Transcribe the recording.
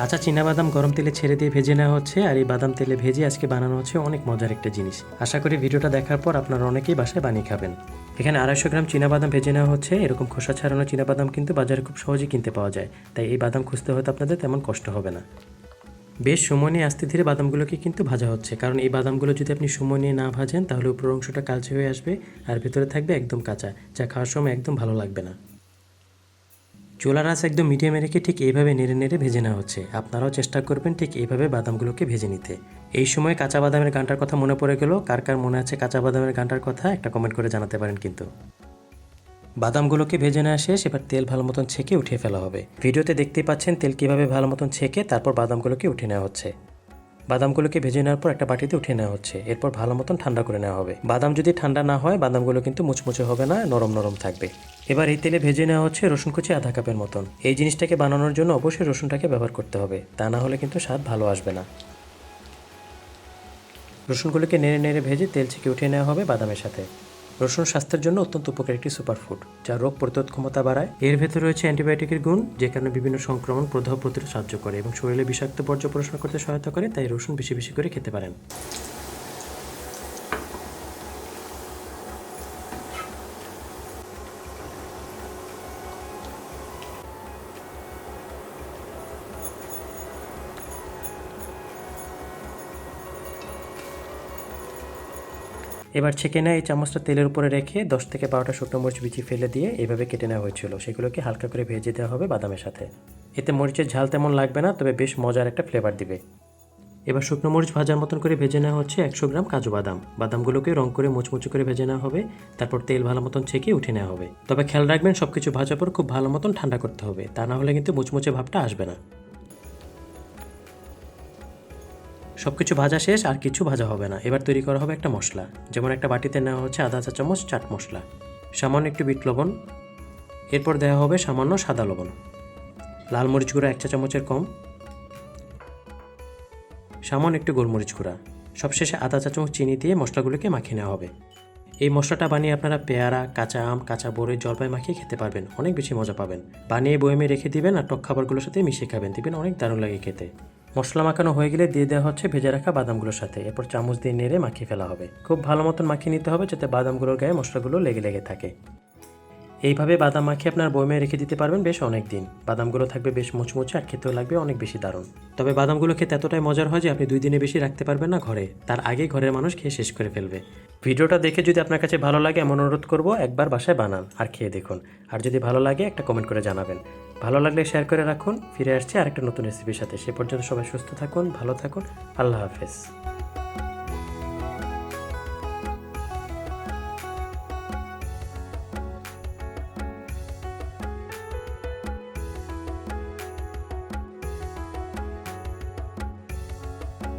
কাঁচা বাদাম গরম তেলে ছেড়ে দিয়ে ভেজে নেওয়া হচ্ছে, আর এই বাদাম তেলে ভেজে আজকে বানানো হচ্ছে অনেক মজার একটা জিনিস। আশা করি ভিডিওটা দেখার পর আপনারা অনেকেই বাসায় বানিয়ে খাবেন। এখানে আড়াইশো গ্রাম বাদাম ভেজে নেওয়া হচ্ছে, এরকম খোসা ছাড়ানো বাদাম কিন্তু বাজারে খুব সহজেই কিনতে পাওয়া যায়। তাই এই বাদাম খুঁজতে হয়তো আপনাদের তেমন কষ্ট হবে না। বেশ সময় নিয়ে আস্তে ধীরে বাদামগুলোকে কিন্তু ভাজা হচ্ছে, কারণ এই বাদামগুলো যদি আপনি সময় নিয়ে না ভাজেন, তাহলে উপরের অংশটা কালচে হয়ে আসবে, আর ভেতরে থাকবে একদম কাঁচা, যা খাওয়ার সময় একদম ভালো লাগবে না। চুলার আঁচ একদম মিডিয়ামে রেখে ঠিক এইভাবে নেড়ে নেড়ে ভেজে নেওয়া হচ্ছে। আপনারাও চেষ্টা করবেন ঠিক এইভাবে বাদামগুলোকে ভেজে নিতে। এই সময় কাঁচা বাদামের গানটার কথা মনে পড়ে গেল। কার কার মনে আছে কাঁচা বাদামের গানটার কথা একটা কমেন্ট করে জানাতে পারেন কিন্তু। বাদামগুলোকে ভেজে নেওয়া শেষ, এবার তেল ভালো মতন ছেঁকে উঠিয়ে ফেলা হবে। ভিডিওতে দেখতেই পাচ্ছেন তেল কীভাবে ভালো মতন ছেঁকে তারপর বাদামগুলোকে উঠে নেওয়া হচ্ছে। বাদামগুলোকে ভেজে নেওয়ার পর একটা বাটিতে উঠে নেওয়া হচ্ছে। এরপর ভালো মতন ঠান্ডা করে নেওয়া হবে। বাদাম যদি ঠান্ডা না হয়, বাদামগুলো কিন্তু মুচমুচে হবে না, নরম নরম থাকবে। এবার এই তেলে ভেজে নেওয়া হচ্ছে রসুন কুচি আধা কাপের মতন। এই জিনিসটাকে বানানোর জন্য অবশ্যই রসুনটাকে ব্যবহার করতে হবে। তা না হলে কিন্তু স্বাদ ভালো আসবে না। রসুনগুলোকে নেড়ে নেড়ে ভেজে তেল ছেঁকে উঠিয়ে নেওয়া হবে বাদামের সাথে। রসুন স্বাস্থ্যের জন্য অত্যন্ত উপকারী একটি সুপারফুড যা রোগ প্রতিরোধ ক্ষমতা বাড়ায়। এর ভেতরে রয়েছে অ্যান্টিবায়োটিকের গুণ, যে কারণে বিভিন্ন সংক্রমণ, প্রদাহ প্রতিরোধ সাহায্য করে এবং শরীরে বিষাক্ত বর্জ্য পরিষ্কার করতে সহায়তা করে, তাই রসুন বেশি বেশি করে খেতে পারেন। এবার ছেঁকে নেওয়া এই চামচটা তেলের উপরে রেখে দশ থেকে বারোটা শুকনো মরিচ বিচি ফেলে দিয়ে এভাবে কেটে নেওয়া হয়েছিল। সেগুলোকে হালকা করে ভেজে দেওয়া হবে বাদামের সাথে। এতে মরিচের ঝাল তেমন লাগবে না, তবে বেশ মজার একটা ফ্লেভার দিবে। এবার শুকনো মরিচ ভাজার মতন করে ভেজে নেওয়া হচ্ছে একশো গ্রাম কাজু বাদাম। বাদামগুলোকে রং করে মুচমুচে করে ভেজে নেওয়া হবে, তারপর তেল ভালো মতন ছেঁকে উঠে নেওয়া হবে। তবে খেয়াল রাখবেন সব কিছু ভাজার পর খুব ভালো মতন ঠান্ডা করতে হবে, তা না হলে কিন্তু মুচমুচে ভাবটা আসবে না। সব কিছু ভাজা শেষ, আর কিছু ভাজা হবে না। এবার তৈরি করা হবে একটা মশলা। যেমন একটা বাটিতে নেওয়া হচ্ছে আধা চা চামচ, চাট মশলা। সামান্য একটু বিট লবণ। এরপর দেওয়া হবে সামান্য সাদা লবণ। লাল মরিচ গুঁড়া এক চা চামচের কম। সামান্য একটু গোলমরিচ গুঁড়া। সবশেষে আধা চা চামচ চিনি দিয়ে মশলাগুলোকে মাখিয়ে নেওয়া হবে। এই মশলাটা বানিয়ে আপনারা পেয়ারা, কাঁচা আম, কাঁচা বড়ই জলপাই মাখিয়ে খেতে পারবেন। অনেক বেশি মজা পাবেন। বানিয়ে বয়েমে রেখে দিবেন আর টক খাবারগুলোর সাথে মিশিয়ে খাবেন। দিবেন অনেক দারুণ লাগে খেতে। মশলা মাখানো হয়ে গেলে দিয়ে দেওয়া হচ্ছে ভেজে রাখা বাদামগুলোর সাথে। এরপর চামচ দিয়ে নেড়ে মাখিয়ে ফেলা হবে। খুব ভালো মতন মাখিয়ে নিতে হবে যাতে বাদামগুলোর গায়ে মশলাগুলো লেগে লেগে থাকে। এইভাবে বাদাম মাখিয়ে আপনার বয়মে রেখে দিতে পারবেন বেশ অনেক দিন। বাদামগুলো থাকবে বেশ মুচমুচে আর খেতেও লাগবে অনেক বেশি দারুণ। তবে বাদামগুলো খেতে এতটাই মজার হয় যে আপনি দুই দিনে বেশি রাখতে পারবেন না ঘরে। তার আগে ঘরের মানুষ খেয়ে শেষ করে ফেলবে। ভিডিওটা দেখে যদি আপনার কাছে ভালো লাগে এমন অনুরোধ করব, একবার বাসায় বানান আর খেয়ে দেখুন। আর যদি ভালো লাগে, একটা কমেন্ট করে জানাবেন। ভালো লাগলে শেয়ার করে রাখুন। ফিরে আসছি আরেকটা নতুন রেসিপির সাথে। সে পর্যন্ত সবাই সুস্থ থাকুন, ভালো থাকুন। আল্লাহ হাফেজ।